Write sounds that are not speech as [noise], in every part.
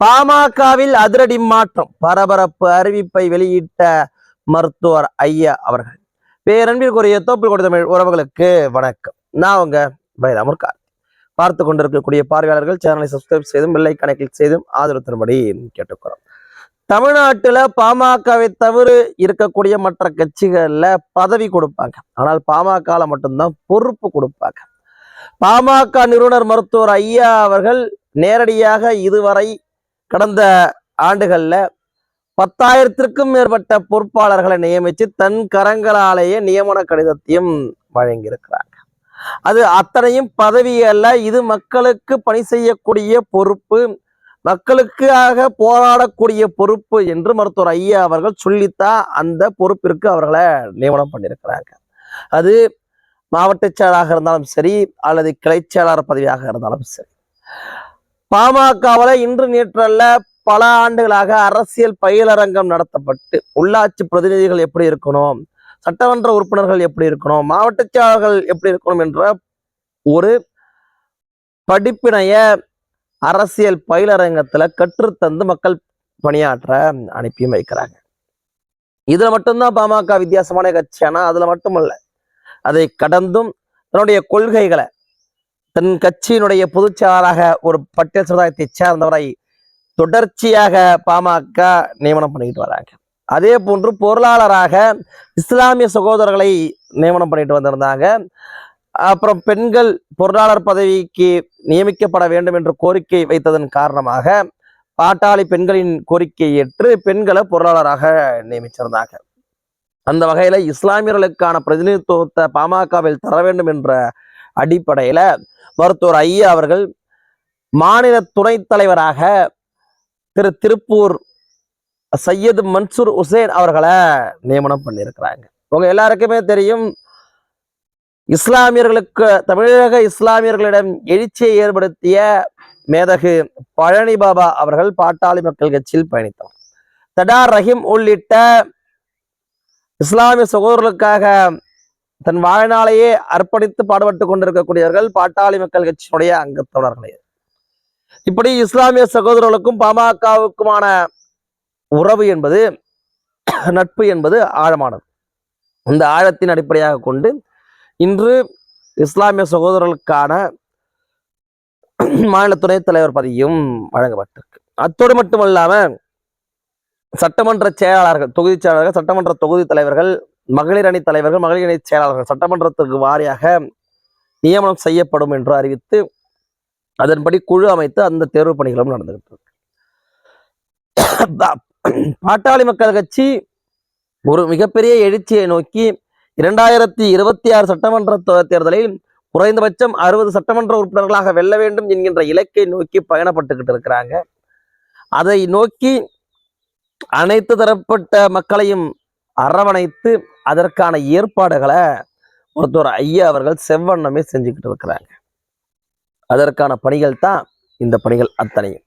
பாமகவில் அதிரடி மாற்றம். பரபரப்பு அறிவிப்பை வெளியிட்ட மருத்துவர் ஐயா அவர்கள். பேரன்பிற்குரிய தோப்பில் கொடி தமிழ் உறவுகளுக்கு வணக்கம். நான் உங்க பைராமர் பார்த்து கொண்டிருக்கக்கூடிய பார்வையாளர்கள் சேனலை சப்ஸ்கிரைப் செய்தும் வெள்ளை கணக்கில் செய்தும் ஆதரவு தரும்படி கேட்டுக்கிறோம் தமிழ்நாட்டுல பாமகவை தவிர இருக்கக்கூடிய மற்ற கட்சிகள்ல பதவி கொடுப்பாங்க. ஆனால் பாமகல மட்டும்தான் பொறுப்பு கொடுப்பாங்க. பாமக நிறுவனர் மருத்துவர் ஐயா அவர்கள் நேரடியாக இதுவரை கடந்த ஆண்டுகள்ல பத்தாயிரத்திற்கும் மேற்பட்ட பொறுப்பாளர்களை நியமித்து தன் கரங்களாலேயே நியமன கடிதத்தையும் வழங்கியிருக்கிறாங்க. அது அத்தனையும் பதவி அல்ல இது மக்களுக்கு பணி செய்யக்கூடிய பொறுப்பு மக்களுக்காக போராடக்கூடிய பொறுப்பு என்று மருத்துவர் ஐயா அவர்கள் சொல்லித்தான் அந்த பொறுப்பிற்கு அவர்களை நியமனம் பண்ணியிருக்கிறாங்க. அது மாவட்ட செயலாக இருந்தாலும் சரி அல்லது கிளை செயலாளர் பதவியாக இருந்தாலும் சரி. பாமகவில் இன்று நேற்றல்ல பல ஆண்டுகளாக அரசியல் பயிலரங்கம் நடத்தப்பட்டு உள்ளாட்சி பிரதிநிதிகள் எப்படி இருக்கணும் சட்டமன்ற உறுப்பினர்கள் எப்படி இருக்கணும் மாவட்ட செயலாளர்கள் எப்படி இருக்கணும் என்ற ஒரு படிப்பினைய அரசியல் பயிலரங்கத்துல கற்றுத்தந்து மக்கள் பணியாற்ற அனுப்பியும் வைக்கிறாங்க. இதுல மட்டும்தான் பாமக வித்தியாசமான கட்சி. ஆனா அதுல மட்டுமல்ல. அதை கடந்தும் தன்னுடைய கொள்கைகளை தன் கட்சியினுடைய பொதுச் செயலாளராக ஒரு பட்டியல் சமுதாயத்தை சேர்ந்தவரை தொடர்ச்சியாக பாமக நியமனம் பண்ணிக்கிட்டு வராங்க. அதே போன்று பொருளாளராக இஸ்லாமிய சகோதரர்களை நியமனம் பண்ணிட்டு வந்திருந்தாங்க. அப்புறம் பெண்கள் பொருளாளர் பதவிக்கு நியமிக்கப்பட வேண்டும் என்ற கோரிக்கை வைத்ததன் காரணமாக பாட்டாளி பெண்களின் கோரிக்கையை ஏற்று பெண்களை பொருளாளராக நியமிச்சிருந்தாங்க. அந்த வகையில இஸ்லாமியர்களுக்கான பிரதிநிதித்துவத்தை பாமகவில் தர வேண்டும் என்ற அடிப்படையில மருத்துவர் ஐயா அவர்கள் மாநில துணைத் தலைவராக திரு திருப்பூர் சையது மன்சூர் உசேன் அவர்களை நியமனம் பண்ணியிருக்கிறாங்க. உங்க எல்லாருக்குமே தெரியும் இஸ்லாமியர்களுக்கு தமிழக இஸ்லாமியர்களிடம் எழுச்சியை ஏற்படுத்திய மேதகு பழனி பாபா அவர்கள் பாட்டாளி மக்கள் கட்சியில் பயணித்தவர் தடார் ரஹீம் உள்ளிட்ட இஸ்லாமிய சகோதரர்களுக்காக தன் வாழ்நாளையே அர்ப்பணித்து பாடுபட்டு கொண்டிருக்கக்கூடியவர்கள் பாட்டாளி மக்கள் கட்சியினுடைய அங்கத்தவர்களே இப்படி இஸ்லாமிய சகோதரர்களுக்கும் பாமகவுக்குமான உறவு என்பது நட்பு என்பது ஆழமானது. இந்த ஆழத்தின் அடிப்படையாக கொண்டு இன்று இஸ்லாமிய சகோதரர்களுக்கான மாநில துணைத் தலைவர் பதவியும் வழங்கப்பட்டிருக்கு. அத்தோடு மட்டுமல்லாமல் சட்டமன்ற செயலாளர்கள் தொகுதி செயலாளர்கள் சட்டமன்ற தொகுதி தலைவர்கள் மகளிர் அணி தலைவர்கள் மகளிர் அணி செயலாளர்கள் சட்டமன்றத்திற்கு வாரியாக நியமனம் செய்யப்படும் என்று அறிவித்து அதன்படி குழு அமைத்து அந்த தேர்வு பணிகளும் நடந்துகிட்டு இருக்கு. [coughs] பாட்டாளி மக்கள் கட்சி ஒரு மிகப்பெரிய எழுச்சியை நோக்கி இரண்டாயிரத்தி இருபத்தி ஆறு சட்டமன்ற தேர்தலில் குறைந்தபட்சம் அறுபது சட்டமன்ற உறுப்பினர்களாக வெல்ல வேண்டும் என்கின்ற இலக்கை நோக்கி பயணப்பட்டுக்கிட்டு இருக்கிறாங்க. அதை நோக்கி அனைத்து தரப்பட்ட மக்களையும் அரவணைத்து அதற்கான ஏற்பாடுகளை ஒருத்தர் ஐயா அவர்கள் செவ்வண்ணமே செஞ்சுக்கிட்டு இருக்கிறாங்க. அதற்கான பணிகள் தான் இந்த பணிகள் அத்தனையும்.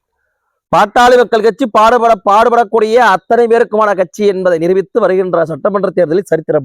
பாட்டாளி மக்கள் கட்சி பாடுபட பாடுபடக்கூடிய அத்தனை பேருக்குமான கட்சி என்பதை நிரூபித்து வருகின்ற சட்டமன்ற தேர்தலில் சரித்திர